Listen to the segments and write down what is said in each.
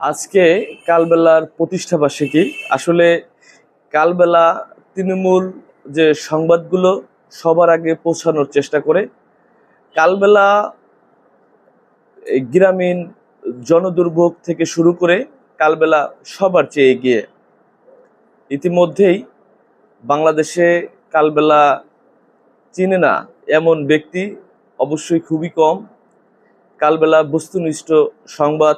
আজকে কালবেলার প্রতিষ্ঠাবার্ষিকী আসলে কালবেলা তৃণমূল যে সংবাদগুলো সবার আগে পৌঁছানোর চেষ্টা করে, কালবেলা গ্রামীণ জনদুর্ভোগ থেকে শুরু করে কালবেলা সবার চেয়ে এগিয়ে। ইতিমধ্যেই বাংলাদেশে কালবেলা চিনে না এমন ব্যক্তি অবশ্যই খুবই কম। কালবেলা বস্তুনিষ্ঠ সংবাদ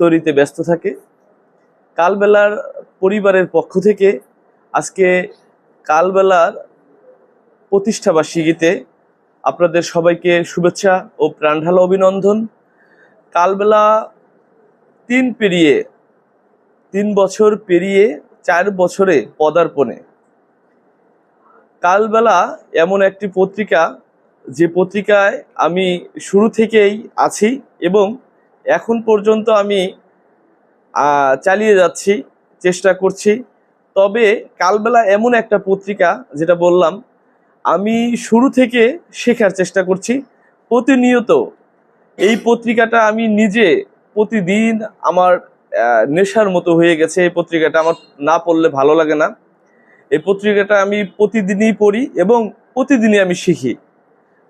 তৈরিতে ব্যস্ত থাকে। কালবেলার পরিবারের পক্ষ থেকে আজকে কালবেলার প্রতিষ্ঠাবার্ষিকীতে আপনাদের সবাইকে শুভেচ্ছা ও প্রাণঢালা অভিনন্দন। কালবেলা তিন পেরিয়ে, তিন বছর পেরিয়ে চার বছরে পদার্পণে। কালবেলা এমন একটি পত্রিকা, যে পত্রিকায় আমি শুরু থেকেই আছি এবং এখন পর্যন্ত আমি চালিয়ে যাচ্ছি, চেষ্টা করছি। তবে কালবেলা এমন একটা পত্রিকা যেটা বললাম, আমি শুরু থেকে শেখার চেষ্টা করছি। প্রতিনিয়ত এই পত্রিকাটা আমি নিজে প্রতিদিন আমার নেশার মতো হয়ে গেছে। এই পত্রিকাটা আমার না পড়লে ভালো লাগে না। এই পত্রিকাটা আমি প্রতিদিনই পড়ি এবং প্রতিদিনই আমি শিখি।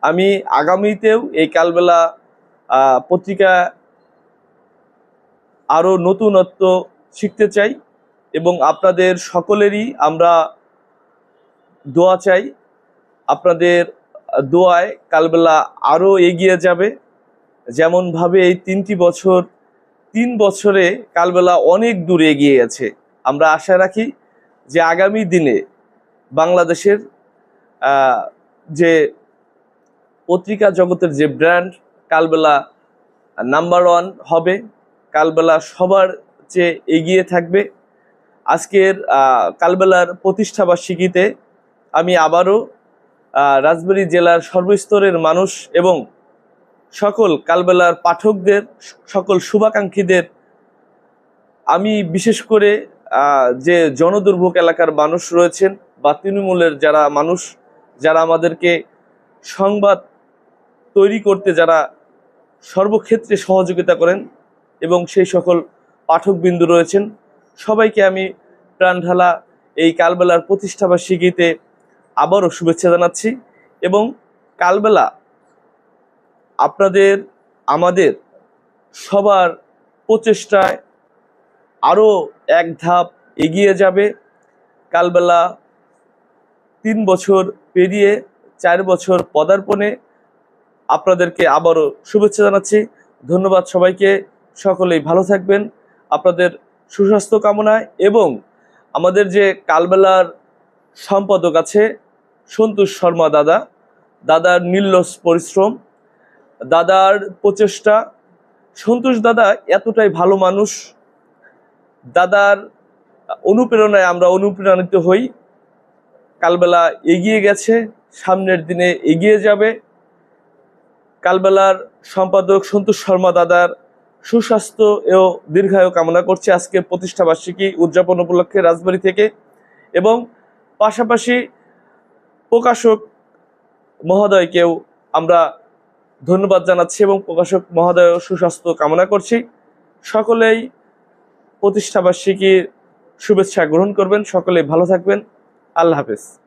আমি আগামীতেও এই কালবেলা পত্রিকা আরও নতুনত্ব শিখতে চাই এবং আপনাদের সকলেরই আমরা দোয়া চাই। আপনাদের দোয়ায় কালবেলা আরও এগিয়ে যাবে। যেমনভাবে এই তিনটি বছর, তিন বছরে কালবেলা অনেক দূর এগিয়ে গেছে। আমরা আশা রাখি যে আগামী দিনে বাংলাদেশের যে পত্রিকা জগতের যে ব্র্যান্ড, কালবেলা নাম্বার ওয়ান হবে। কালবেলা সবার চেয়ে এগিয়ে থাকবে। আজকের কালবেলার প্রতিষ্ঠাবার্ষিকীতে আমি আবারও রাজবাড়ী জেলার সর্বস্তরের মানুষ এবং সকল কালবেলার পাঠকদের, সকল শুভাকাঙ্ক্ষীদের, আমি বিশেষ করে যে জনদুর্ভোগ এলাকার মানুষ রয়েছেন বা তৃণমূলের যারা মানুষ, যারা আমাদেরকে সংবাদ তৈরি করতে যারা সর্বক্ষেত্রে সহযোগিতা করেন এবং সেই সকল পাঠকবিন্দু রয়েছেন। সবাইকে আমি প্রাণঢালা এই কালবেলার প্রতিষ্ঠাবার্ষিকীতে আবারও শুভেচ্ছা জানাচ্ছি এবং কালবেলা আপনাদের, আমাদের সবার প্রচেষ্টায় আরও এক ধাপ এগিয়ে যাবে। কালবেলা তিন বছর পেরিয়ে চার বছর পদার্পণে আপনাদেরকে আবারও শুভেচ্ছা জানাচ্ছি। ধন্যবাদ সবাইকে। সকলেই ভালো থাকবেন, আপনাদের সুস্বাস্থ্য কামনায় এবং আমাদের যে কালবেলার সম্পাদক আছে সন্তোষ শর্মা দাদা, দাদার নির্লস পরিশ্রম, দাদার প্রচেষ্টা, সন্তোষ দাদা এতটাই ভালো মানুষ, দাদার অনুপ্রেরণায় আমরা অনুপ্রাণিত হই, কালবেলা এগিয়ে গেছে, সামনের দিনে এগিয়ে যাবে, কালবেলার সম্পাদক সন্তোষ শর্মা দাদার সুস্বাস্থ্য ও দীর্ঘায়ু কামনা করছে আজকে প্রতিষ্ঠা বার্ষিকী উদযাপন উপলক্ষে রাজবাড়ী থেকে এবং পাশাপাশি প্রকাশক মহোদয়কেও আমরা ধন্যবাদ জানাচ্ছি এবং প্রকাশক মহোদয় সুস্বাস্থ্য কামনা করছি। সকলেই প্রতিষ্ঠা বার্ষিকীর শুভেচ্ছা গ্রহণ করবেন, সকলেই ভালো থাকবেন। আল্লাহ হাফেজ।